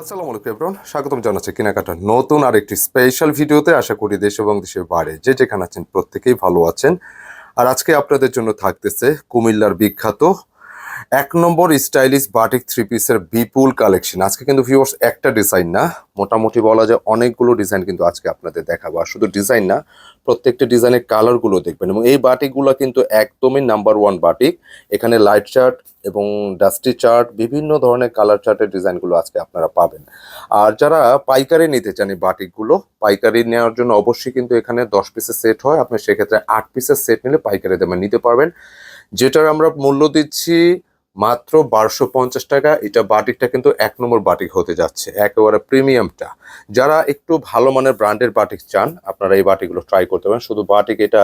আসসালামু আলাইকুম এভরিওয়ান স্বাগতম জানাচ্ছি কেনাকাটা নতুন আর একটি স্পেশাল ভিডিওতে। আশা করি দেশ এবং দেশের বাইরে যে যেখানে আছেন প্রত্যেকেই ভালো আছেন। আর আজকে আপনাদের জন্য থাকতেছে কুমিল্লার বিখ্যাত এক নম্বর স্টাইলিশ বাটিক থ্রি পিসের বিপুল কালেকশন আজকে কিন্তু ভিউয়ার্স একটা ডিজাইন না, মোটামুটি বলা যায় অনেকগুলো ডিজাইন কিন্তু আজকে আপনাদের দেখাবো। আর শুধু ডিজাইন না, প্রত্যেকটা ডিজাইনের কালারগুলো দেখবেন। এবং এই বাটিকগুলো কিন্তু একদমই নাম্বার ওয়ান বাটিক। এখানে লাইট চার্ট এবং ডাস্টি চার্ট বিভিন্ন ধরনের কালার চার্টের ডিজাইনগুলো আজকে আপনারা পাবেন। আর যারা পাইকারি নিতে চান এই বাটিকগুলো, পাইকারি নেওয়ার জন্য অবশ্যই কিন্তু এখানে দশ পিসের সেট হয়। আপনি সেক্ষেত্রে আট পিসের সেট নিলে পাইকারি দামে নিতে পারবেন। যেটার আমরা মূল্য দিচ্ছি মাত্র বারোশো পঞ্চাশ টাকা। এটা বাটিকটা কিন্তু এক নম্বর বাটিক হতে যাচ্ছে, একেবারে প্রিমিয়ামটা। যারা একটু ভালো মানের ব্র্যান্ডের বাটিক চান, আপনারা এই বাটিকগুলো ট্রাই করতে পারেন। শুধু বাটিক এটা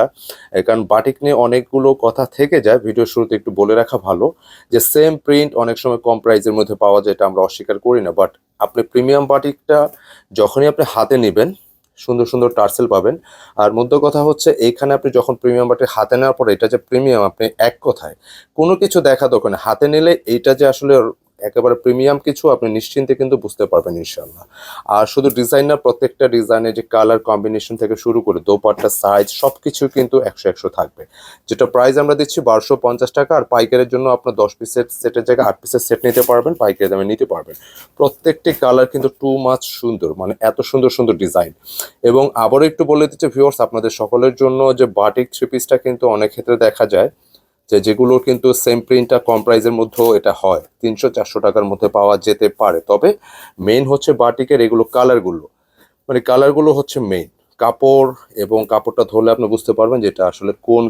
কারণ বাটিক নিয়ে অনেকগুলো কথা থেকে যায়। ভিডিও শুরুতে একটু বলে রাখা ভালো যে সেম প্রিন্ট অনেক সময় কম প্রাইসের মধ্যে পাওয়া যায়, এটা আমরা অস্বীকার করি না। বাট আপনি প্রিমিয়াম বাটিকটা যখনই আপনি হাতে নেবেন সুন্দর সুন্দর টার্সেল পাবেন। আর মধ্য কথা হচ্ছে, এইখানে আপনি যখন প্রিমিয়াম বাটে হাতে নেওয়ার পরে এটা যে প্রিমিয়াম আপনি এক কথায় কোনো কিছু দেখা দোকানে হাতে নিলে এইটা যে আসলে একেবারে প্রিমিয়াম কিছু আপনি নিশ্চিন্তে কিন্তু বুঝতে পারবেন ইনশাল্লাহ আর শুধু ডিজাইনার প্রত্যেকটা ডিজাইনের যে কালার কম্বিনেশন থেকে শুরু করে দোপাট্টা সাইজ সব কিছু কিন্তু একশো একশো থাকবে। যেটা প্রাইস আমরা দিচ্ছি বারোশো পঞ্চাশ টাকা, আর পাইকারের জন্য আপনার দশ পিসের সেটের জায়গায় আট পিসের সেট নিতে পারবেন, পাইকারি দামে নিতে পারবেন। প্রত্যেকটি কালার কিন্তু টু মাচ সুন্দর মানে এত সুন্দর সুন্দর ডিজাইন এবং আবারও একটু বলে দিচ্ছে ভিউয়ার্স আপনাদের সকলের জন্য যে বাটিক থ্রি পিসটা কিন্তু অনেক ক্ষেত্রে দেখা যায় যে যেগুলো কিন্তু সেম প্রিন্টটা কম প্রাইজের মধ্যেও এটা হয়। তিনশো, চারশো টাকার মধ্যে পাওয়া যেতে পারে। তবে মেইন হচ্ছে বাটিকের এগুলো কালারগুলো মানে কালারগুলো হচ্ছে মেইন কাপড় এবং কাপড়টা ধরলে আপনি বুঝতে পারবেন যে এটা আসলে কোন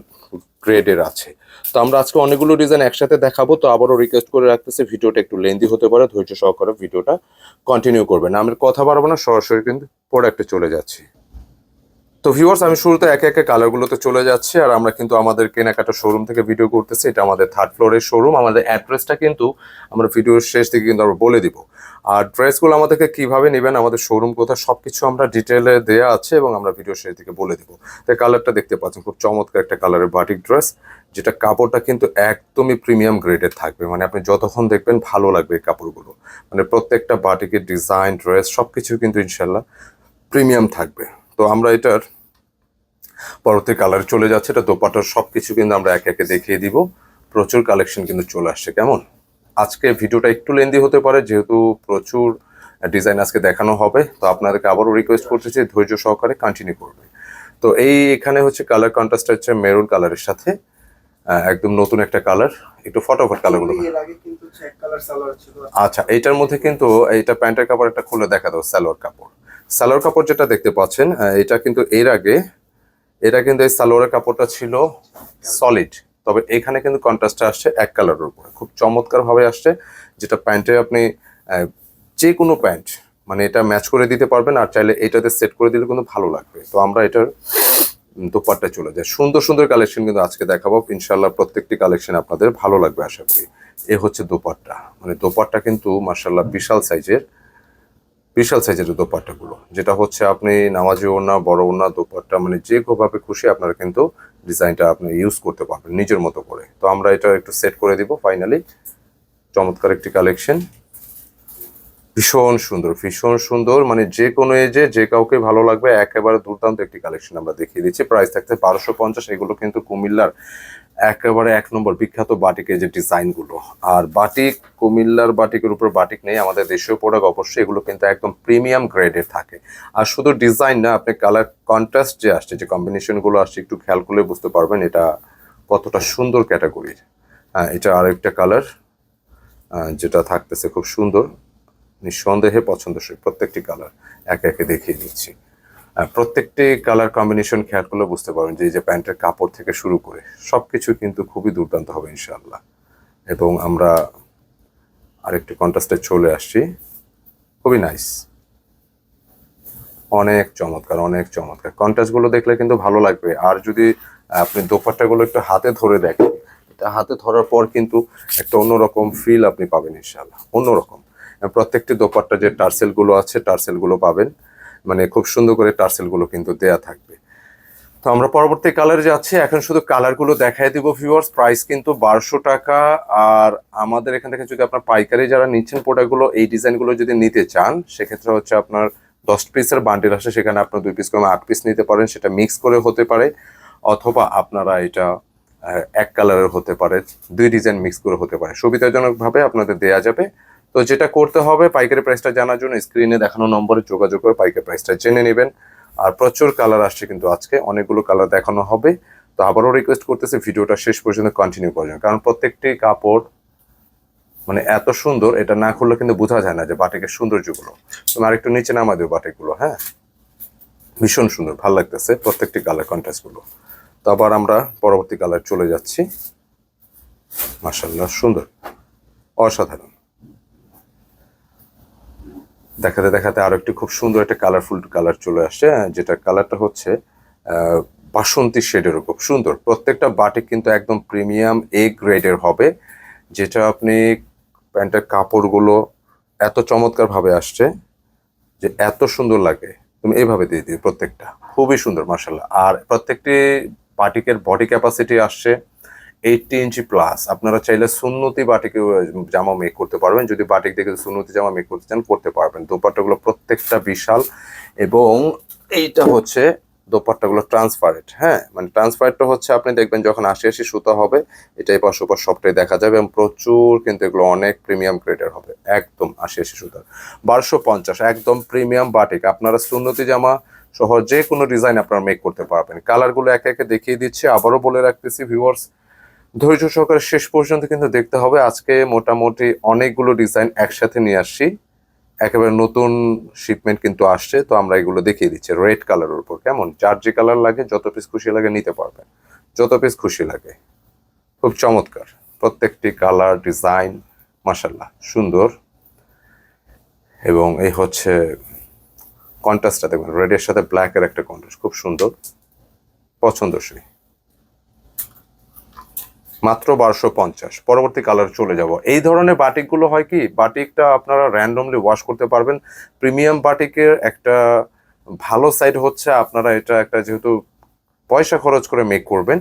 গ্রেডের আছে। তো আমরা আজকে অনেকগুলো ডিজাইন একসাথে দেখাবো। তো আবারও রিকোয়েস্ট করে রাখতেছি, ভিডিওটা একটু লেন্দি হতে পারে। ধৈর্য সহকারে ভিডিওটা কন্টিনিউ করবেন। আমি কথা বাড়াবো না, সরাসরি কিন্তু প্রোডাক্টে চলে যাচ্ছি। তো ভিউয়ার্স আমি শুরুতে একে একে কালারগুলোতে চলে যাচ্ছি, আর আমরা কিন্তু আমাদের কেনাকাটা শোরুম থেকে ভিডিও করতেছি। এটা আমাদের থার্ড ফ্লোরের শোরুম আমাদের অ্যাড্রেসটা কিন্তু আমরা ভিডিওর শেষ দিকে কিন্তু আমরা বলে দিব। আর ড্রেসগুলো আমাদেরকে কীভাবে নেবেন, আমাদের শোরুম কোথায় সব কিছু আমরা ডিটেলে দেওয়া আছে এবং আমরা ভিডিও শেষ দিকে বলে দিব। তো কালারটা দেখতে পাচ্ছেন, খুব চমৎকার একটা কালারের বাটিক ড্রেস যেটা কাপড়টা কিন্তু একদমই প্রিমিয়াম গ্রেডের থাকবে। মানে আপনি যতক্ষণ দেখবেন, ভালো লাগবে এই কাপড়গুলো। মানে প্রত্যেকটা বাটিকের ডিজাইন ড্রেস সব কিছু কিন্তু ইনশাল্লাহ প্রিমিয়াম থাকবে। তো আমরা এটার পরবর্তী কালার চলে যাচ্ছে এটা দোপাটার সব কিছু কিন্তু আমরা একে একে দেখিয়ে দিব। প্রচুর কালেকশন কিন্তু চলে আসছে কেমন? আজকে ভিডিওটা একটু লেন্দি হতে পারে যেহেতু প্রচুর ডিজাইন আজকে দেখানো হবে তো আপনাদেরকে আবারও রিকোয়েস্ট করতেছি ধৈর্য সহকারে কন্টিনিউ করবে। তো এই এখানে হচ্ছে কালার কন্ট্রাস্ট হচ্ছে মেরুন কালারের সাথে একদম নতুন একটা কালার একটু ফটোফট কালারগুলো আচ্ছা এটার মধ্যে কিন্তু এইটা প্যান্টের কাপড় একটা খুলে দেখা দাও সালোয়ার কাপড়। সালোয়ার কাপড় যেটা দেখতে পাচ্ছেন এটা কিন্তু এর আগে এটা কিন্তু এই সালোয়ারের কাপড়টা ছিল সলিড তবে এখানে কিন্তু কন্ট্রাস্টটা আসছে এক কালারের উপরে। খুব চমৎকার ভাবে আসছে যেটা প্যান্টে আপনি যে কোনো প্যান্ট মানে এটা ম্যাচ করে দিতে পারবেন আর চাইলে এটাতে সেট করে দিলে কিন্তু ভালো লাগবে। তো আমরা এটার উম, দোপাট্টা চলে যায় সুন্দর সুন্দর কালেকশন কিন্তু আজকে দেখাবো। ইনশাল্লাহ প্রত্যেকটি কালেকশন আপনাদের ভালো লাগবে আশা করি। এ হচ্ছে দোপাট্টা। মানে দোপাট্টা কিন্তু মার্শাল্লাহ বিশাল সাইজের বিশাল সাইজের দোপাট্টাগুলো, যেটা হচ্ছে আপনি নামাজি ওড়না, বড় ওড়না, দোপাট্টা মানে যে ভাবে খুশি আপনারা কিন্তু ডিজাইনটা আপনি ইউজ করতে পারবেন নিজের মতো করে। তো আমরা এটা একটু সেট করে দিব ফাইনালি চমৎকার একটি কালেকশন ভীষণ সুন্দর ভীষণ সুন্দর মানে যে কোনো এজে যে কাউকে ভালো লাগবে, একেবারে দুর্দান্ত একটি কালেকশন আমরা দেখিয়ে দিচ্ছি। প্রাইস থাকতে বারোশো পঞ্চাশ, এগুলো কিন্তু কুমিল্লার একেবারে এক নম্বর বিখ্যাত বাটিকের যে ডিজাইনগুলো। আর বাটিক, কুমিল্লার বাটিকের উপর বাটিক নেই, আমাদের দেশীয় প্রোডাক্ট অবশ্যই এগুলো কিন্তু একদম প্রিমিয়াম গ্রেডের থাকে। আর শুধু ডিজাইন না, আপনি কালার কন্ট্রাস্ট যে আসছে, যে কম্বিনেশনগুলো আসছে, একটু খেয়াল করলে বুঝতে পারবেন এটা কতটা সুন্দর ক্যাটাগরির হ্যাঁ এটা আরেকটা কালার যেটা থাকতেছে খুব সুন্দর, নিঃসন্দেহে পছন্দসই, প্রত্যেকটি কালার একে একে দেখিয়ে দিচ্ছি। প্রত্যেকটি কালার কম্বিনেশন খেয়াল করলে বুঝতে পারবেন যে এই যে প্যান্টের কাপড় থেকে শুরু করে সব কিছু কিন্তু খুবই দুর্দান্ত হবে ইনশাল্লাহ এবং আমরা আরেকটি কন্ট্রাস্টে চলে আসছি। খুবই নাইস অনেক চমৎকার অনেক চমৎকার। কন্ট্রাস্টগুলো দেখলে কিন্তু ভালো লাগবে। আর যদি আপনি দোপাট্টাগুলো একটু হাতে ধরে দেখেন, এটা হাতে ধরার পর কিন্তু একটা অন্যরকম ফিল আপনি পাবেন ইনশাল্লাহ অন্যরকম। প্রত্যেকটি দোপাট্টা যে টার্সেলগুলো আছে, টার্সেলগুলো পাবেন। মানে খুব সুন্দর করে টার্সেলগুলো কিন্তু দেয়া থাকবে। তো আমরা পরবর্তী কালারে যাচ্ছি। এখন শুধু কালারগুলো দেখাই দিব ভিউয়ার্স প্রাইস কিন্তু বারোশো টাকা। আর আমাদের এখান থেকে যদি আপনার পাইকারি যারা নিচ্ছেন প্রোডাক্টগুলো এই ডিজাইনগুলো যদি নিতে চান, সেক্ষেত্রে হচ্ছে আপনার দশ পিসের বান্ডিল আসে। সেখানে আপনার দুই পিস করে আট পিস নিতে পারেন। সেটা মিক্স করে হতে পারে। অথবা আপনারা এটা এক কালারের হতে পারে। দুই ডিজাইন মিক্স করে হতে পারে। সুবিধাজনকভাবে আপনাদের দেয়া যাবে। তো যেটা করতে হবে, পাইকারি প্রাইসটা জানার জন্য স্ক্রিনে দেখানো নম্বরে যোগাযোগ করে পাইকারি প্রাইসটা জেনে নেবেন। আর প্রচুর কালার আসছে কিন্তু আজকে, অনেকগুলো কালার দেখানো হবে। তো আবারও রিকোয়েস্ট করতেছি ভিডিওটা শেষ পর্যন্ত কন্টিনিউ করার কারণ প্রত্যেকটি কাপড় মানে এত সুন্দর, এটা না করলে কিন্তু বোঝা যায় না যে বাটিকের সৌন্দর্যগুলো। তুমি আরেকটু নিচে নামা দিও বাটিকগুলো হ্যাঁ? ভীষণ সুন্দর, ভালো লাগতেছে প্রত্যেকটি কালার কন্ট্রাস্টগুলো তো আবার আমরা পরবর্তী কালার চলে যাচ্ছি। মার্শাল্লাহ সুন্দর, অসাধারণ। দেখাতে দেখাতে আরও একটি খুব সুন্দর একটা কালারফুল কালার চলে আসছে যেটা কালারটা হচ্ছে বাসন্তী শেডের খুব সুন্দর। প্রত্যেকটা বাটিক কিন্তু একদম প্রিমিয়াম এ গ্রেডের হবে, যেটা আপনি প্যান্টের কাপড়গুলো এত চমৎকার ভাবে আসছে যে এত সুন্দর লাগে। তুমি এইভাবে দিয়ে দিও প্রত্যেকটা। খুবই সুন্দর মার্শাল্লাহ আর প্রত্যেকটি বাটিকের বডি ক্যাপাসিটি আসছে এইটটি ইঞ্চি প্লাস আপনারা চাইলে সুন্নতি বাটিকে জামা মেক করতে পারবেন। যদি বাটিক দেখে সুন্নতি জামা মেক করতে চান, করতে পারবেন। দোপাট্টাগুলো প্রত্যেকটা বিশাল এবং এইটা হচ্ছে দোপাট্টাগুলো ট্রান্সপারেন্ট হ্যাঁ? মানে ট্রান্সপারেন্টটা হচ্ছে আপনি দেখবেন যখন আশি আশি সুতা হবে এটা এপাশ সবটাই দেখা যাবে এবং প্রচুর কিন্তু এগুলো অনেক প্রিমিয়াম গ্রেডের হবে। একদম আশি আশি সুতার বারোশো পঞ্চাশ, একদম প্রিমিয়াম বাটিক। আপনারা সুন্নতি জামা সহ যে কোনো ডিজাইন আপনারা মেক করতে পারবেন। কালারগুলো একে একে দেখিয়ে দিচ্ছি। আবারও বলে রাখতেছি ভিউয়ার্স ধৈর্য সহকারে শেষ পর্যন্ত কিন্তু দেখতে হবে। আজকে মোটামুটি অনেকগুলো ডিজাইন একসাথে নিয়ে আসছি। একেবারে নতুন শিপমেন্ট কিন্তু আসছে, তো আমরা এগুলো দেখিয়ে দিচ্ছি। রেড কালারের উপর, কেমন? যার যে কালার লাগে, যত পিস খুশি লাগে নিতে পারবেন। যত পিস খুশি লাগে। খুব চমৎকার। প্রত্যেকটি কালার ডিজাইন মাসাল্লাহ সুন্দর। এবং এই হচ্ছে কন্ট্রাস্টটা দেখবেন রেডের সাথে ব্ল্যাকের একটা কন্ট্রাস্ট খুব সুন্দর। পছন্দসই। মাত্র বারোশো পঞ্চাশ। পরবর্তী কালার চলে যাব। এই ধরনের বাটিকগুলো হয় কি, বাটিকটা আপনারা র্যান্ডমলি ওয়াশ করতে পারবেন। প্রিমিয়াম বাটিকের একটা ভালো সাইড হচ্ছে, আপনারা এটা একটা যেহেতু পয়সা খরচ করে মেক করবেন,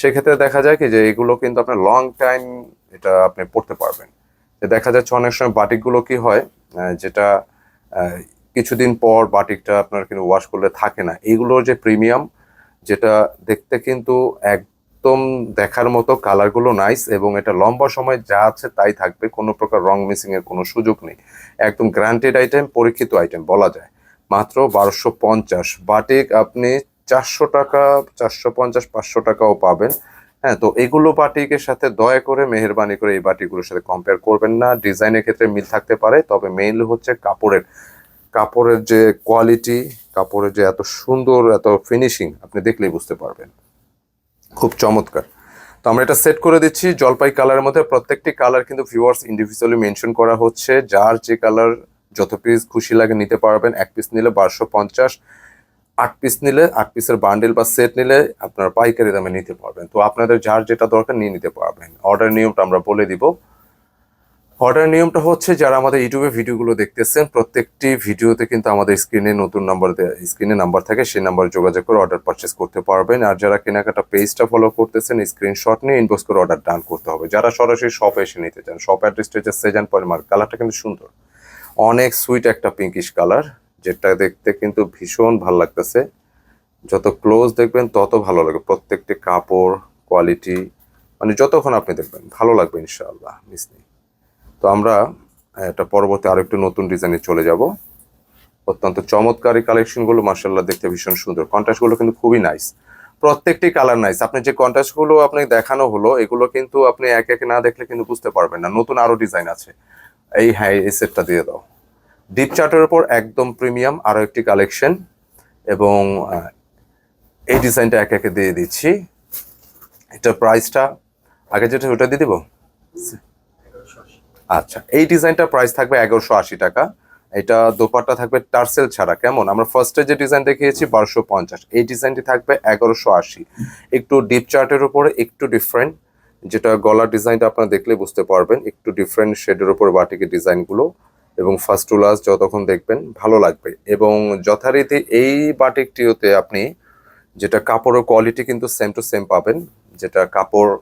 সেক্ষেত্রে দেখা যায় কি যে এগুলো কিন্তু আপনার লং টাইম এটা আপনি পড়তে পারবেন। দেখা যাচ্ছে অনেক সময় বাটিকগুলো কি হয় যেটা কিছুদিন পর বাটিকটা আপনার কিন্তু ওয়াশ করলে থাকে না। এগুলোর যে প্রিমিয়াম যেটা দেখতে কিন্তু একদম দেখার মতো কালারগুলো নাইস এবং এটা লম্বা সময় যা আছে তাই থাকবে, কোনো প্রকার রং মিসিং এর কোনো সুযোগ নেই। একদম গ্রান্টেড আইটেম পরীক্ষিত আইটেম বলা যায়। মাত্র বারোশো পঞ্চাশ বাটিক আপনি চারশো টাকা, চারশো পঞ্চাশ, পাঁচশো টাকাও পাবেন। হ্যাঁ তো এগুলো বাটিকের সাথে দয়া করে, মেহরবানি করে এই বাটিগুলোর সাথে কম্পেয়ার করবেন না। ডিজাইনের ক্ষেত্রে মিল থাকতে পারে, তবে মেইনলি হচ্ছে কাপড়ের কাপড়ের যে কোয়ালিটি কাপড়ের যে এত সুন্দর, এত ফিনিশিং আপনি দেখলেই বুঝতে পারবেন। খুব চমৎকার। তো আমরা এটা সেট করে দিচ্ছি, জলপাই কালারের মধ্যে প্রত্যেকটি কালার কিন্তু ভিউয়ার্স ইন্ডিভিজুয়ালি মেনশন করা হচ্ছে। যার যে কালার যত পিস খুশি লাগে নিতে পারবেন, এক পিস নিলে বারোশো পঞ্চাশ, আট পিস নিলে আট পিসের বান্ডেল বা সেট নিলে আপনারা পাইকারি দামে নিতে পারবেন। তো আপনাদের যার যেটা দরকার নিয়ে নিতে পারবেন। অর্ডার নিয়মটা আমরা বলে দিব। অর্ডার নিয়মটা হচ্ছে যারা আমাদের ইউটিউবে ভিডিওগুলো দেখতেছেন, প্রত্যেকটি ভিডিওতে কিন্তু আমাদের স্ক্রিনে নতুন নাম্বার স্ক্রিনে নাম্বার থাকে, সেই নাম্বারে যোগাযোগ করে অর্ডার পারচেস করতে পারবেন। আর যারা কেনাকাটা পেজটা ফলো করতেছেন স্ক্রিনশট নিয়ে ইনবক্স করে অর্ডার ডান করতে হবে। যারা সরাসরি শপে এসে নিতে চান শপ অ্যাড্রেসটা হচ্ছে সেজান পরিমার কালারটা কিন্তু সুন্দর। অনেক সুইট একটা পিঙ্কিশ কালার যেটা দেখতে কিন্তু ভীষণ ভালো লাগতেছে। যত ক্লোজ দেখবেন, তত ভালো লাগবে। প্রত্যেকটি কাপড় কোয়ালিটি মানে যতক্ষণ আপনি দেখবেন, ভালো লাগবে ইনশাআল্লাহ মিস নেই তো আমরা এটা পরবর্তী আরেকটু নতুন ডিজাইনে চলে যাব। অত্যন্ত চমৎকারী কালেকশনগুলো মার্শাল্লাহ দেখতে ভীষণ সুন্দর। কন্ট্রাস্টগুলো কিন্তু খুবই নাইস প্রত্যেকটি কালার নাইস আপনি যে কন্ট্রাস্টগুলো আপনাকে দেখানো হলো, এগুলো কিন্তু আপনি এক এক না দেখলে কিন্তু বুঝতে পারবেন না। নতুন আরও ডিজাইন আছে। এই হ্যাঁ এই সেটটা দিয়ে দাও। ডিপ চার্টের উপর একদম প্রিমিয়াম আরও একটি কালেকশন এবং এই ডিজাইনটা এক একে দিয়ে দিচ্ছি। এটা প্রাইসটা আগে যেটা, ওটা দিয়ে দিব? আচ্ছা এই ডিজাইনটা প্রাইস থাকবে এগারোশো আশি টাকা। এটা দোপাট্টা থাকবে টার্সেল ছাড়া, কেমন? আমরা ফার্স্টে যে ডিজাইন দেখিয়েছি, বারোশো পঞ্চাশ। এই ডিজাইনটি থাকবে এগারোশো আশি। একটু ডিপ চার্টের উপরে, একটু ডিফারেন্ট যেটা গলার ডিজাইনটা আপনারা দেখলে বুঝতে পারবেন, একটু ডিফারেন্ট শেডের উপর বাটিকের ডিজাইনগুলো এবং ফার্স্ট টু লাস্ট যতক্ষণ দেখবেন, ভালো লাগবে। এবং যথারীতি এই বাটিকটিওতে আপনি যেটা কাপড়ের কোয়ালিটি কিন্তু সেম টু সেম পাবেন, যেটা কাপড়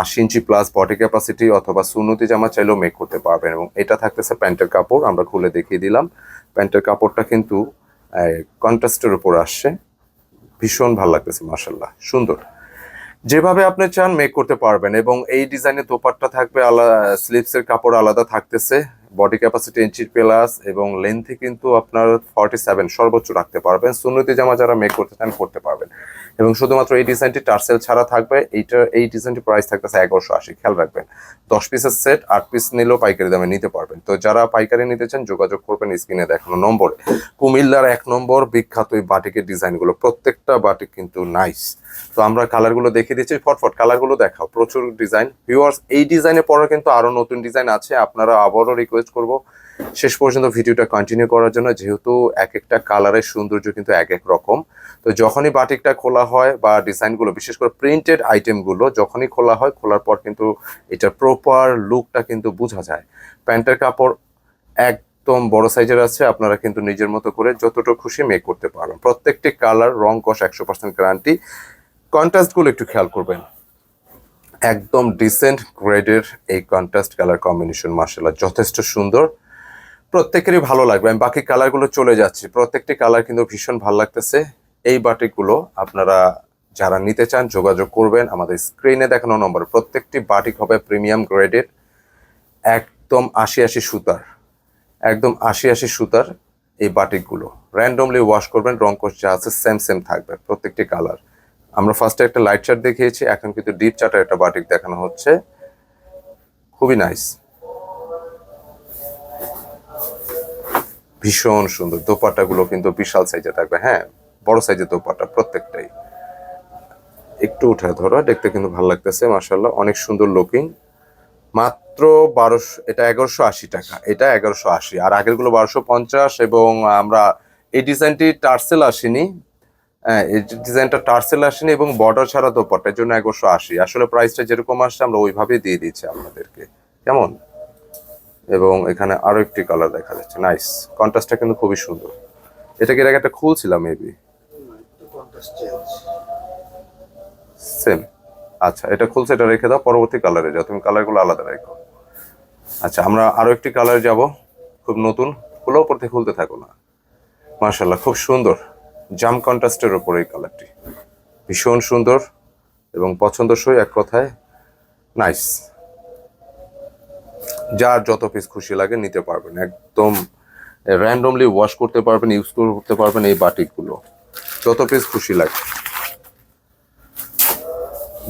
আশি ইঞ্চি প্লাস বডি ক্যাপাসিটি অথবা সুন্নতি জামা চাইলেও মেক করতে পারবেন এবং এটা থাকতেছে প্যান্টের কাপড়, আমরা খুলে দেখিয়ে দিলাম। প্যান্টের কাপড়টা কিন্তু কন্ট্রাস্টের উপর আসছে। ভীষণ ভালো লাগতেছে মার্শাল্লাহ সুন্দর। যেভাবে আপনি চান মেক করতে পারবেন এবং এই ডিজাইনের দোপাট্টা থাকবে আলাদা স্লিপসের কাপড় আলাদা থাকতেছে। বডি ক্যাপাসিটি ইঞ্চি প্লাস এবং লেন্থে কিন্তু আপনার ফর্টি সেভেন সর্বোচ্চ রাখতে পারবেন। সুন্নতি জামা যারা মেক করতে চান, করতে পারবেন। এবং শুধুমাত্র এই ডিজাইনটি টার্সেল ছাড়া থাকবে, এইটা, এই ডিজাইনটি প্রাইস থাকতেছে এগারোশো আশি, খেয়াল রাখবেন। দশ পিসের সেট আট পিস নিলেও পাইকারি দামে নিতে পারবেন। তো যারা পাইকারি নিতে চান, যোগাযোগ করবেন স্ক্রিনে দেখানো নম্বরে। কুমিল্লার এক নম্বর বিখ্যাত এই বাটিকের ডিজাইনগুলো প্রত্যেকটা বাটিক কিন্তু নাইস তো আমরা কালারগুলো দেখিয়ে দিচ্ছি, ফটফট কালারগুলো দেখাও। প্রচুর ডিজাইন ভিউয়ার্স এই ডিজাইনের পরে কিন্তু আরও নতুন ডিজাইন আছে। আপনারা আবারও রিকোয়েস্ট করব শেষ পর্যন্ত ভিডিওটা কন্টিনিউ করার জন্য যেহেতু এক একটা কালারের সৌন্দর্য কিন্তু এক এক রকম। তো যখনই বাটিকটা খোলা হয় বা ডিজাইনগুলো, বিশেষ করে প্রিন্টেড আইটেমগুলো যখনই খোলা হয়, খোলার পর কিন্তু এটার প্রপার লুকটা কিন্তু বোঝা যায়। প্যান্টের কাপড় একদম বড় সাইজের আছে, আপনারা কিন্তু নিজের মতো করে যতটুকু খুশি মেক করতে পারবেন। প্রত্যেকটি কালার রং কষ একশো পার্সেন্ট গ্যারান্টি কন্ট্রাস্টগুলো একটু খেয়াল করবেন। একদম ডিসেন্ট গ্রেডের এই কন্ট্রাস্ট কালার কম্বিনেশন মার্শাল্লাহ যথেষ্ট সুন্দর। প্রত্যেকেরই ভালো লাগবে। আমি বাকি কালারগুলো চলে যাচ্ছি। প্রত্যেকটি কালার কিন্তু ভীষণ ভালো লাগতেছে। এই বাটিকগুলো আপনারা যারা নিতে চান যোগাযোগ করবেন। আমাদের স্ক্রিনে দেখানো নম্বর প্রত্যেকটি বাটিক হবে প্রিমিয়াম গ্রেডের একদম আশি আশি সুতার। একদম আশি আশি সুতার এই বাটিকগুলো। র্যান্ডমলি ওয়াশ করবেন, রং কোর্স যা আছে সেম সেম থাকবে প্রত্যেকটি কালার আমরা ফার্স্টে একটা লাইট চার্ট দেখিয়েছি, এখন কিন্তু ডিপ চার্টের একটা বাটিক দেখানো হচ্ছে। খুবই নাইস ভীষণ সুন্দর। দোপাট্টাগুলো কিন্তু বিশাল সাইজে থাকবে হ্যাঁ? বড় সাইজের দোপাট্টা প্রত্যেকটাই। একটু উঠে ধরো, দেখতে কিন্তু ভালো লাগতেছে মার্শাল্লাহ অনেক সুন্দর লুকিং মাত্র বারোশো, এটা এগারোশো আশি টাকা। এটা এগারোশো আশি। আর আগেরগুলো বারোশো পঞ্চাশ এবং আমরা এই ডিজাইনটি টার্সেল আসেনি। হ্যাঁ এই ডিজাইনটা টার্সেল আসেনি এবং বর্ডার ছাড়া দোপাট্টার জন্য এগারোশো আশি। আসলে প্রাইসটা যেরকম আসছে, আমরা ওইভাবেই দিয়ে দিচ্ছি আপনাদেরকে। কেমন? এবং এখানে আরও একটি কালার দেখা যাচ্ছে। নাইস কন্ট্রাস্টটা কিন্তু খুবই সুন্দর। এটাকে এর আগে একটা খুলছিলাম মেবি সেম আচ্ছা এটা খুলছে, এটা রেখে দাও, পরবর্তী কালারে যাও। তুমি কালারগুলো আলাদা রেখো। আচ্ছা আমরা আরও একটি কালার যাব। খুব নতুন। খুলো উপর থেকে খুলতে থাকো না। মার্শাল্লাহ খুব সুন্দর। জাম কন্ট্রাস্টের ওপর এই কালারটি ভীষণ সুন্দর এবং পছন্দসই এক কথায়। নাইস যার যত পিস খুশি লাগে নিতে পারবেন। একদম র্যান্ডমলি ওয়াশ করতে পারবেন ইউজ করতে পারবেন এই বাটিকগুলো। যত পিস খুশি লাগে।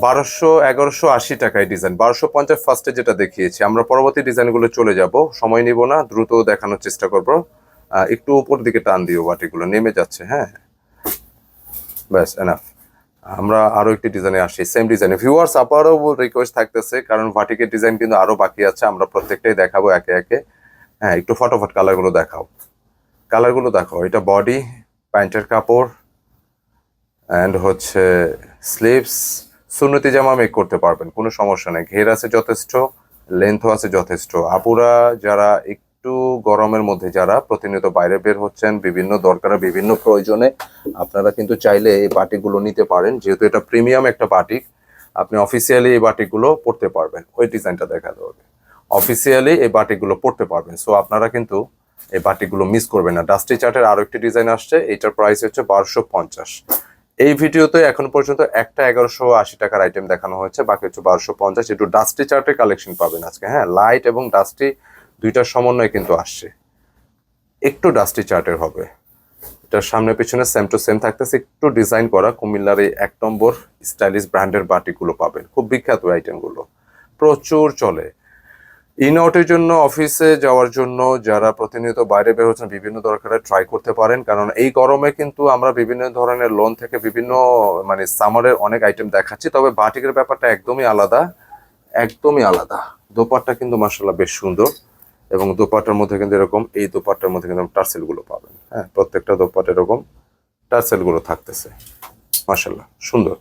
বারোশো, এগারোশো আশি টাকায় ডিজাইন বারোশো পঞ্চাশ ফার্স্টে যেটা দেখিয়েছি, আমরা পরবর্তী ডিজাইনগুলো চলে যাব। সময় নিব না, দ্রুত দেখানোর চেষ্টা করব। একটু উপর দিকে টান দিও বাটিগুলো নেমে যাচ্ছে হ্যাঁ। ব্যাস এনাফ আমরা আরও একটি ডিজাইনে আসি। সেম ডিজাইনে ভিউয়ার্স আবারও রিকোয়েস্ট থাকতেছে, কারণ ভাটিকের ডিজাইন কিন্তু আরও বাকি আছে, আমরা প্রত্যেকটাই দেখাবো একে একে। হ্যাঁ একটু ফটোফট কালারগুলো দেখাও। কালারগুলো দেখাও এটা বডি প্যান্টের কাপড় অ্যান্ড হচ্ছে স্লিভস সুন্নতি জামা মেক করতে পারবেন, কোনো সমস্যা নেই। ঘের আছে যথেষ্ট লেন্থও আছে যথেষ্ট। আপুরা যারা একটু গরমের মধ্যে যারা প্রতিনিয়ত বাইরে বের হচ্ছেন, বিভিন্ন দরকারে, বিভিন্ন প্রয়োজনে আপনারা কিন্তু চাইলে এই বাটিকগুলো নিতে পারেন। যেহেতু এটা প্রিমিয়াম একটা বাটিক, আপনি অফিসিয়ালি এই বাটিকগুলো পড়তে পারবেন। ওই ডিজাইনটা দেখা দেবে অফিসিয়ালি এই বাটিকগুলো পড়তে পারবেন। সো আপনারা কিন্তু এই বাটিকগুলো মিস করবেন না। ডাস্টি চার্টের আরও একটি ডিজাইন আসছে। এটার প্রাইস হচ্ছে বারোশো পঞ্চাশ। এই ভিডিওতে এখন পর্যন্ত একটা এগারোশো আশি টাকার আইটেম দেখানো হয়েছে। বাকি হচ্ছে বারোশো পঞ্চাশ। একটু ডাস্টি চার্টের কালেকশন পাবেন আজকে। হ্যাঁ লাইট এবং ডাস্টি দুইটার সমন্বয় কিন্তু আসছে। একটু ডাস্টি চার্টের হবে। এটার সামনে পিছনে সেম টু সেম থাকতেছে, একটু ডিজাইন করা। কুমিল্লার এই এক নম্বর স্টাইলিশ ব্র্যান্ডের বাটিগুলো পাবেন। খুব বিখ্যাত আইটেমগুলো প্রচুর চলে। ইন আউটের জন্য অফিসে যাওয়ার জন্য যারা প্রতিনিয়ত বাইরে বের হচ্ছেন, বিভিন্ন দরকারে ট্রাই করতে পারেন। কারণ এই গরমে কিন্তু আমরা বিভিন্ন ধরনের লোন থেকে বিভিন্ন মানে সামারের অনেক আইটেম দেখাচ্ছি। তবে বাটিকের ব্যাপারটা একদমই আলাদা। একদমই আলাদা। দোপাট্টা কিন্তু মার্শাল্লাহ বেশ সুন্দর। এবং দোপাট্টার মধ্যে কিন্তু এরকম, এই দোপাট্টার মধ্যে কিন্তু টার্সেলগুলো পাবেন। হ্যাঁ প্রত্যেকটা দোপাট্টা এরকম টার্সেলগুলো থাকতেছে। মার্শাল্লাহ সুন্দর।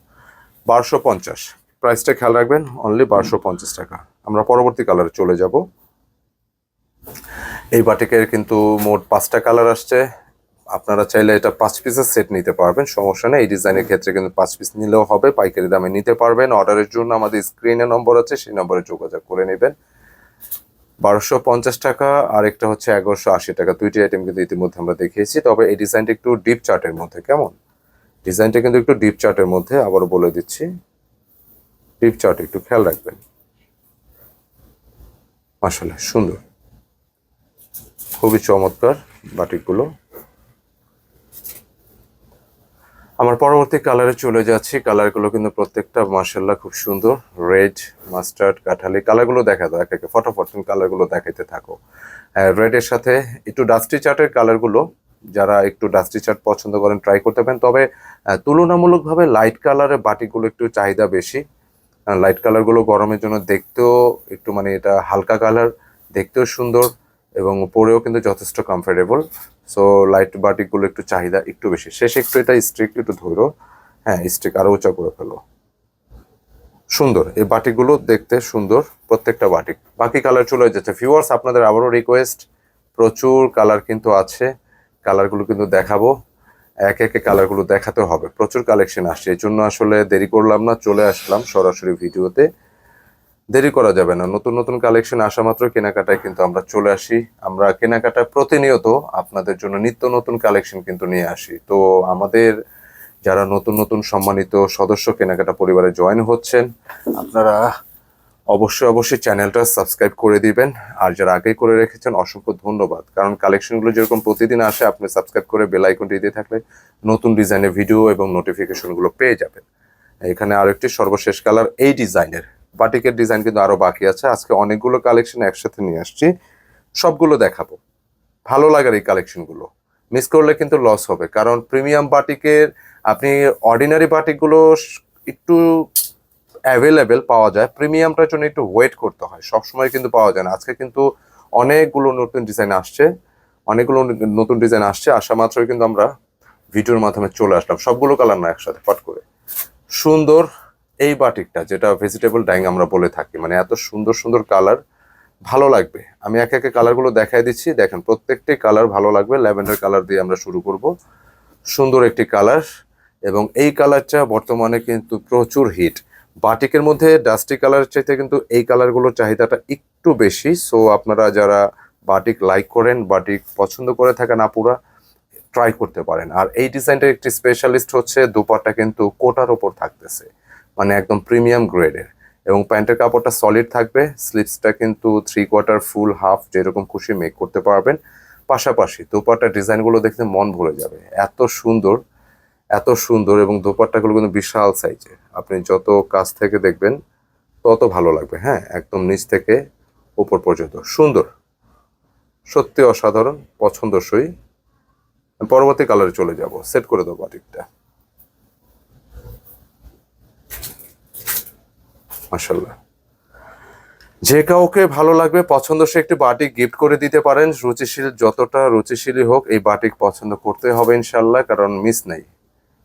বারোশো পঞ্চাশ। প্রাইসটা খেয়াল রাখবেন অনলি বারোশো পঞ্চাশ টাকা। আমরা পরবর্তী কালারে চলে যাব। এই বাটিকের কিন্তু মোট পাঁচটা কালার আসছে। আপনারা চাইলে এটা পাঁচ পিসের সেট নিতে পারবেন, সমস্যা নেই। এই ডিজাইনের ক্ষেত্রে কিন্তু পাঁচ পিস নিলেও হবে, পাইকারি দামে নিতে পারবেন। অর্ডারের জন্য আমাদের স্ক্রিনে নম্বর আছে, সেই নম্বরে যোগাযোগ করে নেবেন। বারোশো পঞ্চাশ টাকা আর একটা হচ্ছে এগারোশো আশি টাকা। দুইটি আইটেম কিন্তু ইতিমধ্যে আমরা দেখিয়েছি। তবে এই ডিজাইনটা একটু ডিপ চার্টের মধ্যে, কেমন? ডিজাইনটা কিন্তু একটু ডিপ চার্টের মধ্যে আবারও বলে দিচ্ছি। ডিপ চার্ট একটু খেয়াল রাখবেন। আসলে সুন্দর। খুবই চমৎকার বাটিকগুলো। আমার পরবর্তী কালারে চলে যাচ্ছি। কালারগুলো কিন্তু প্রত্যেকটা মার্শাল্লাহ খুব সুন্দর। রেড মাস্টার্ড কাঠালি, কালারগুলো দেখা দাও, এক একে ফটাফট তুমি কালারগুলো দেখাইতে থাকো। রেডের সাথে একটু ডাস্টি চার্টের কালারগুলো, যারা একটু ডাস্টি চার্ট পছন্দ করেন ট্রাই করতে পারেন। তবে তুলনামূলকভাবে লাইট কালারের বাটিগুলো একটু চাহিদা বেশি। লাইট কালারগুলো গরমের জন্য দেখতেও একটু মানে এটা হালকা কালার দেখতেও সুন্দর এবং পরেও কিন্তু যথেষ্ট কমফোর্টেবল সো লাইট বাটিকগুলো একটু চাহিদা একটু বেশি। শেষে একটু এটা স্ট্রিক একটু ধরো। হ্যাঁ স্ট্রিক আরও উঁচা করে ফেলো। সুন্দর। এই বাটিকগুলো দেখতে সুন্দর প্রত্যেকটা বাটিক বাকি কালার চলে যাচ্ছে। ভিউয়ার্স আপনাদের আবারও রিকোয়েস্ট প্রচুর কালার কিন্তু আছে। কালারগুলো কিন্তু দেখাবো। এক একে কালারগুলো দেখাতে হবে। প্রচুর কালেকশন আসছে। এই জন্য আসলে দেরি করলাম না। চলে আসলাম সরাসরি ভিডিওতে দেরি করা যাবে না। নতুন নতুন কালেকশন আসা মাত্র কেনাকাটায় কিন্তু আমরা চলে আসি। আমরা কেনাকাটা প্রতিনিয়ত আপনাদের জন্য নিত্য নতুন কালেকশন কিন্তু নিয়ে আসি। তো আমাদের যারা নতুন নতুন সম্মানিত সদস্য কেনাকাটা পরিবারে জয়েন হচ্ছেন, আপনারা অবশ্যই অবশ্যই চ্যানেলটা সাবস্ক্রাইব করে দিবেন। আর যারা আগে করে রেখেছেন, অসংখ্য ধন্যবাদ। কারণ কালেকশনগুলো যেরকম প্রতিদিন আসে, আপনি সাবস্ক্রাইব করে বেল আইকনটি দিয়ে থাকলে নতুন ডিজাইনের ভিডিও এবং নোটিফিকেশনগুলো পেয়ে যাবেন। এখানে আরেকটি সর্বশেষ কালার এই ডিজাইনের বাটিকের ডিজাইন কিন্তু আরও বাকি আছে। আজকে অনেকগুলো কালেকশন একসাথে নিয়ে আসছি। সবগুলো দেখাবো। ভালো লাগার এই কালেকশনগুলো মিস করলে কিন্তু লস হবে। কারণ প্রিমিয়াম বাটিকের আপনি অর্ডিনারি বাটিকগুলো একটু অ্যাভেলেবেল পাওয়া যায়। প্রিমিয়ামটার জন্য একটু ওয়েট করতে হয়। সবসময় কিন্তু পাওয়া যায় না। আজকে কিন্তু অনেকগুলো নতুন ডিজাইন আসছে। অনেকগুলো নতুন ডিজাইন আসছে। আসা মাত্রই কিন্তু আমরা ভিডিওর মাধ্যমে চলে আসলাম। সবগুলো কালার না একসাথে পট করে। সুন্দর এই বাটিকটা, যেটা ভেজিটেবল ডাইং আমরা বলে থাকি মানে এত সুন্দর সুন্দর কালার ভালো লাগবে। আমি একে একে কালারগুলো দেখাই দিচ্ছি। দেখেন, প্রত্যেকটি কালার ভালো লাগবে। ল্যাভেন্ডার কালার দিয়ে আমরা শুরু করব। সুন্দর একটি কালার এবং এই কালারটা বর্তমানে কিন্তু প্রচুর হিট বাটিকের মধ্যে ডাস্টি কালার চাইতে কিন্তু এই কালারগুলোর চাহিদাটা একটু বেশি। সো আপনারা যারা বাটিক লাইক করেন, বাটিক পছন্দ করে থাকেন আপুরা ট্রাই করতে পারেন। আর এই ডিজাইনটার একটি স্পেশালিস্ট হচ্ছে, দুপাট্টা কিন্তু কোটার ওপর থাকতেছে। মানে একদম প্রিমিয়াম গ্রেডের এবং প্যান্টের কাপড়টা সলিড থাকবে স্লিপসটা কিন্তু থ্রি কোয়ার্টার ফুল হাফ যেরকম খুশি মেক করতে পারবেন। পাশাপাশি দোপাট্টার ডিজাইনগুলো দেখতে মন ভরে যাবে। এত সুন্দর এত সুন্দর এবং দোপাট্টাগুলো কিন্তু বিশাল সাইজের আপনি যত কাছ থেকে দেখবেন, তত ভালো লাগবে হ্যাঁ একদম নিচ থেকে উপর পর্যন্ত। সুন্দর সত্যি অসাধারণ, পছন্দসই। পরবর্তী কালারে চলে যাব। সেট করে দেবো বাটিকটা মাসাল্লাহ যে কাউকে ভালো লাগবে, পছন্দ, সে একটি বাটিক গিফট করে দিতে পারেন। রুচিশীল যতটা রুচিশীলই হোক, এই বাটিক পছন্দ করতে হবে ইনশাল্লাহ কারণ মিস নেই।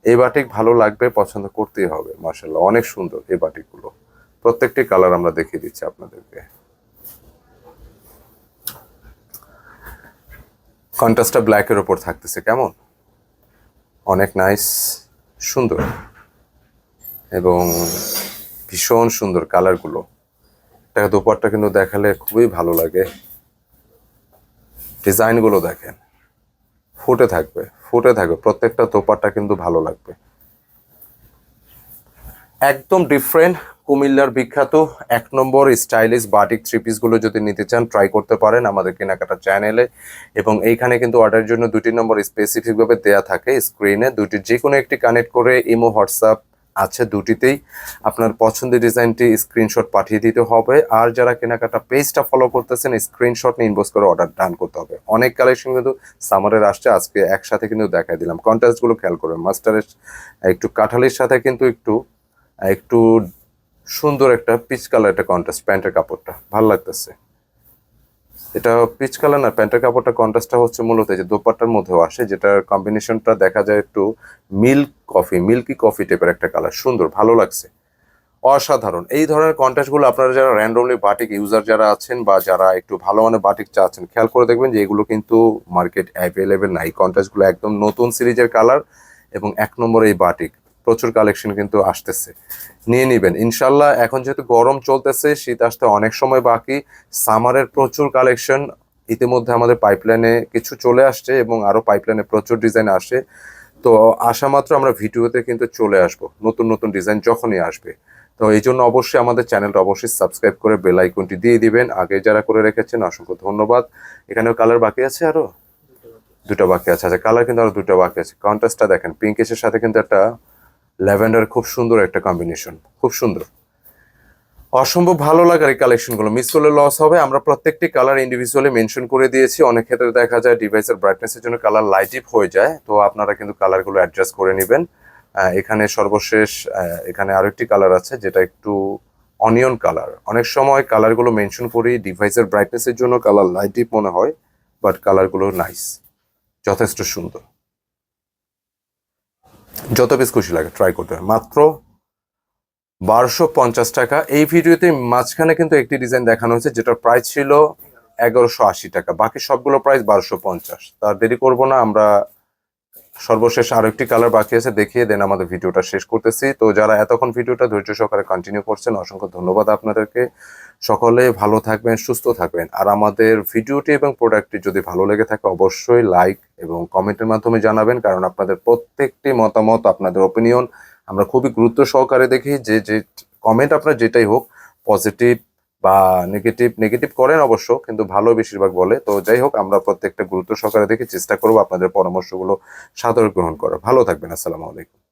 এই বাটিক ভালো লাগবে, পছন্দ করতেই হবে মার্শাল্লাহ অনেক সুন্দর এই বাটিকগুলো। প্রত্যেকটি কালার আমরা দেখিয়ে দিচ্ছি আপনাদেরকে। কন্ট্রাস্টটা ব্ল্যাকের ওপর থাকতেছে, কেমন? অনেক নাইস সুন্দর। এবং ভীষণ সুন্দর কালারগুলো এটা দুপাটটা কিন্তু দেখালে খুবই ভালো লাগে। ডিজাইনগুলো দেখেন। ফুটে থাকবে ফুটে থাকবে। প্রত্যেকটা দোপাট্টা কিন্তু ভালো লাগবে। একদম ডিফারেন্ট কুমিল্লার বিখ্যাত এক নম্বর স্টাইলিশ বাটিক থ্রি পিসগুলো যদি নিতে চান ট্রাই করতে পারেন আমাদের কেনাকাটা চ্যানেলে এবং এইখানে কিন্তু অর্ডারের জন্য দুটি নম্বর স্পেসিফিকভাবে দেয়া থাকে স্ক্রিনে দুটি যে কোনো একটি কানেক্ট করে, ইমো, হোয়াটসঅ্যাপ আছে দুটিতেই। আপনার পছন্দের ডিজাইনটি স্ক্রিনশট পাঠিয়ে দিতে হবে। আর যারা কেনাকাটা পেজটা ফলো করতেছেন স্ক্রিনশট নিয়ে ইনবক্স করে অর্ডার ডান করতে হবে। অনেক কালেকশন কিন্তু সামারের আসছে, আজকে একসাথে কিন্তু দেখাই দিলাম। কন্ট্রাস্টগুলো খেয়াল করবেন মাস্টারের একটু কাঠালির সাথে কিন্তু একটু একটু সুন্দর একটা পিচ কালার একটা কন্ট্রাস্ট প্যান্টের কাপড়টা। ভালো লাগতেছে। এটা পিচ কালার না, প্যান্টের কাপড়টা কন্ট্রাস্টটা হচ্ছে মূলত যে দোপাট্টার মধ্যেও আসে, যেটার কম্বিনেশনটা দেখা যায় একটু মিল্ক কফি মিল্কি কফি টাইপের একটা কালার সুন্দর, ভালো লাগছে। অসাধারণ। এই ধরনের কন্টেস্টগুলো আপনারা যারা র্যান্ডমলি বাটিক ইউজার যারা আছেন বা যারা একটু ভালো মানের বাটিক চাচ্ছেন খেয়াল করে দেখবেন যে এগুলো কিন্তু মার্কেট অ্যাভেলেবেল নাই কন্টেস্টগুলো একদম নতুন সিরিজের কালার এবং এক নম্বর এই বাটিক প্রচুর কালেকশন কিন্তু আসতেছে। নিয়ে নেবেন। ইনশাল্লাহ এখন যেহেতু গরম চলতেছে, শীত আসতে অনেক সময় বাকি সামারের প্রচুর কালেকশন ইতিমধ্যে আমাদের পাইপলাইনে কিছু চলে আসছে এবং আরও পাইপলাইনে প্রচুর ডিজাইন আসে। তো আসা মাত্র আমরা ভিডিওতে কিন্তু চলে আসব, নতুন নতুন ডিজাইন যখনই আসবে। তো এই জন্য অবশ্যই আমাদের চ্যানেলটা অবশ্যই সাবস্ক্রাইব করে বেল আইকনটি দিয়ে দিবেন। আগে যারা করে রেখেছেন, অসংখ্য ধন্যবাদ। এখানেও কালার বাকি আছে আরও? দুটো বাকি আছে। আচ্ছা কালার কিন্তু আরও দুটো বাকি আছে। কন্ট্রাস্টটা দেখেন পিঙ্কেশের সাথে কিন্তু একটা ল্যাভেন্ডার খুব সুন্দর একটা কম্বিনেশন খুব সুন্দর। অসম্ভব ভালো লাগার এই কালেকশনগুলো মিস করলে লস হবে, আমরা প্রত্যেকটি কালার ইন্ডিভিজুয়ালি মেনশন করে দিয়েছি। অনেক ক্ষেত্রে দেখা যায় ডিভাইসের ব্রাইটনেসের জন্য কালার লাইট ইপ হয়ে যায়, তো আপনারা কিন্তু কালারগুলো অ্যাডজাস্ট করে নেবেন। এখানে সর্বশেষ এখানে আরও একটি কালার আছে, যেটা একটু অনিয়ন কালার অনেক সময় কালারগুলো মেনশন করি ডিভাইসের ব্রাইটনেসের জন্য কালার লাইট ইপ মনে হয় বাট কালারগুলো নাইস যথেষ্ট সুন্দর। যত পিস খুশি লাগে ট্রাই করতে হবে মাত্র বারোশো পঞ্চাশ টাকা। এই ভিডিওতে মাঝখানে কিন্তু একটি ডিজাইন দেখানো হয়েছে, যেটার প্রাইস ছিল এগারোশো আশি টাকা। বাকি সবগুলো প্রাইস বারোশো পঞ্চাশ। তার দেরি করব না, আমরা সর্বশেষ আরও একটি কালার বাকি আছে, দেখিয়ে দেন আমাদের ভিডিওটা শেষ করতেছি। তো যারা এতক্ষণ ভিডিওটা ধৈর্য সহকারে কন্টিনিউ করছেন, অসংখ্য ধন্যবাদ আপনাদেরকে। সকলে ভালো থাকবেন, সুস্থ থাকবেন। আর আমাদের ভিডিওটি এবং প্রোডাক্টটি যদি ভালো লেগে থাকে, অবশ্যই লাইক এবং কমেন্টের মাধ্যমে জানাবেন, কারণ আপনাদের প্রত্যেকটি মতামত, আপনাদের ওপিনিয়ন আমরা খুবই গুরুত্ব সহকারে দেখি। যে যে কমেন্ট আপনার যেটাই হোক পজিটিভ বা নেগেটিভ নেগেটিভ করেন অবশ্য, কিন্তু ভালো বেশিরভাগ বলে। তো যাই হোক, আমরা প্রত্যেকটা গুরুত্ব সহকারে দেখে চেষ্টা করব আপনাদের পরামর্শগুলো সাদর গ্রহণ করা ভালো থাকবেন, আসসালামু আলাইকুম।